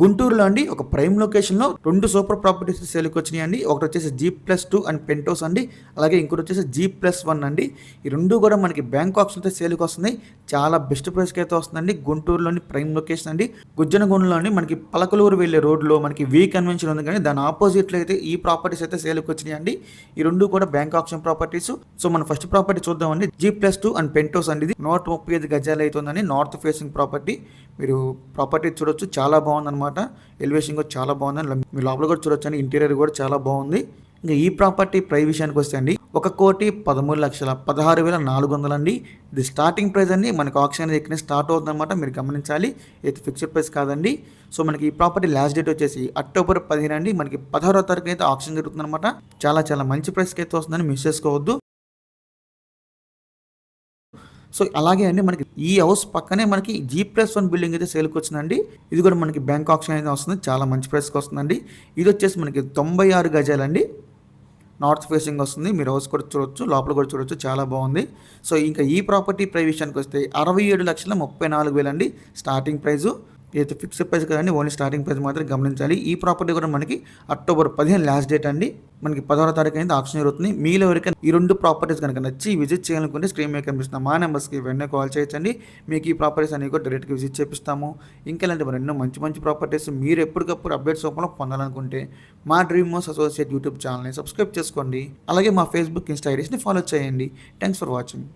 గుంటూరులో అండి ఒక ప్రైమ్ లొకేషన్లో రెండు సూపర్ ప్రాపర్టీస్ సేల్కి వచ్చినాయి అండి ఒకటి వచ్చేసి G plus two and penthouse అండి. అలాగే ఇంకోటి వచ్చేసి జీ ప్లస్ వన్ అండి. ఈ రెండు కూడా మనకి బ్యాంక్ ఆప్షన్తో సేల్కి వస్తున్నాయి చాలా బెస్ట్ ప్రైస్కి అయితే వస్తుందండి. గుంటూరులోని ప్రైమ్ లొకేషన్ అండి. గుజ్జనగూడలోని మనకి పలకలూరు వెళ్ళే రోడ్లో మనకి వీ కన్వెన్షన్ ఉంది కానీ దాని ఆపోజిట్లో అయితే ఈ ప్రాపర్టీస్ అయితే సేల్కి వచ్చినాయి అండి. ఈ రెండు కూడా బ్యాంక్ ఆప్షన్ ప్రాపర్టీస్ సో మనం ఫస్ట్ ప్రాపర్టీ చూద్దామండి. G plus two and penthouse అండి ఇది. నూట ముప్పై ఐదు గజాలు అవుతుందండి నార్త్ ఫేసింగ్ ప్రాపర్టీ మీరు ప్రాపర్టీ చూడొచ్చు. చాలా బాగుందన్నమాట. ఎలివేషన్ కూడా చాలా బాగుంది మీ లోపల కూడా చూడొచ్చు అండి ఇంటీరియర్ కూడా చాలా బాగుంది. ఇంకా ఈ ప్రాపర్టీ ప్రైస్ విషయానికి వస్తే అండి ఒక కోటి పదమూడు లక్షల పదహారు వేల నాలుగు వందలు అండి. ఇది స్టార్టింగ్ ప్రైస్ అండి మనకి ఆప్షన్ అనేది స్టార్ట్ అవుతుందన్నమాట మీరు గమనించాలి. ఇది ఫిక్స్డ్ ప్రైస్ కాదండి. సో మనకి ఈ ప్రాపర్టీ లాస్ట్ డేట్ వచ్చేసి అక్టోబర్ పదిహేను అండి. మనకి పదహారో తారీఖు అయితే ఆప్షన్ జరుగుతుందన్నమాట. చాలా చాలా మంచి ప్రైస్కి అయితే వస్తుందని మిస్ చేసుకోవద్దు. సో అలాగే అండి మనకి ఈ హౌస్ పక్కనే మనకి జీ ప్లస్ వన్ బిల్డింగ్ అయితే సేల్కి వచ్చిందండి. ఇది కూడా మనకి బ్యాంక్ ఆప్షన్ అయితే వస్తుంది. చాలా మంచి ప్రైస్కి వస్తుందండి. ఇది వచ్చేసి మనకి తొంభై ఆరు గజాలండి. నార్త్ ఫేసింగ్ వస్తుంది. మీరు హౌస్ కూడా చూడొచ్చు లోపల కూడా చూడొచ్చు. చాలా బాగుంది. సో ఇంకా ఈ ప్రాపర్టీ ప్రైస్ విషయానికి వస్తే అరవై ఏడు లక్షల ముప్పై నాలుగు వేలు అండి స్టార్టింగ్ ప్రైజు. అయితే ఫిక్స్డ్ ప్రైస్ కదండి ఓన్లీ స్టార్టింగ్ ప్రైస్ మాత్రం గమనించాలి. ఈ ప్రాపర్టీ కూడా మనకి అక్టోబర్ పదిహేను లాస్ట్ డేట్ అండి. మనకి పదహారో తారీఖు అయితే ఆప్షన్ జరుగుతుంది. మీలో ఎవరికైనా ఈ రెండు ప్రాపర్టీస్ కనుక నచ్చి విజిట్ చేయాలనుకుంటే స్క్రీన్ మీద కనిపిస్తున్న మా నెంబర్స్కి వెంటనే కాల్ చేయొచ్చండి. మీకు ఈ ప్రాపర్టీస్ అనేవి కూడా డైరెక్ట్గా విజిట్ చేపిస్తాము. ఇంకా ఇలాంటి మరి ఎన్నో మంచి మంచి ప్రాపర్టీస్ మీరు ఎప్పటికప్పుడు అప్డేట్స్ రూపంలో పొందాలనుకుంటే మా డ్రీమ్ మోస్ అసోసియేట్ యూట్యూబ్ ఛానల్ని సబ్స్క్రైబ్ చేసుకోండి. అలాగే మా ఫేస్బుక్ ఇన్స్టా ఐడీస్ని ఫాలో చేయండి. Thanks for watching